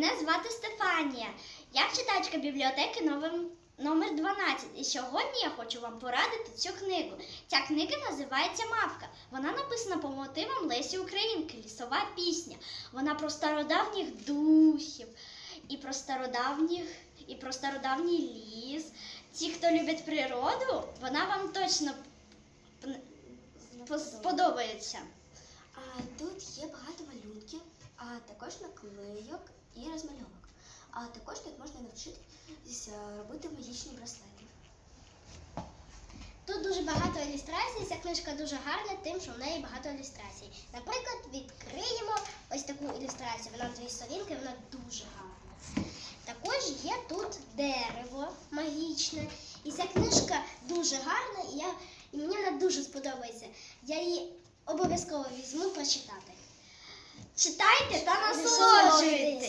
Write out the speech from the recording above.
Мене звати Стефанія. Я читачка бібліотеки номер, номер 12. І сьогодні я хочу вам порадити цю книгу. Ця книга називається Мавка. Вона написана по мотивам Лесі Українки, лісова пісня. Вона про стародавніх духів, і про стародавніх, і про стародавній ліс. Ті, хто любить природу, вона вам точно сподобається. А тут є багато малюнків, а також наклейок і розмальовок. А також тут можна навчитися робити магічні браслети. Тут дуже багато ілюстрацій. Ця книжка дуже гарна, тим, що в неї багато ілюстрацій. Наприклад, відкриємо ось таку ілюстрацію. Вона дві сторінки, вона дуже гарна. Також є тут дерево магічне. І ця книжка дуже гарна, і, я, і мені вона дуже сподобається. Я її обов'язково візьму прочитати. Читайте та насолоджуйтесь.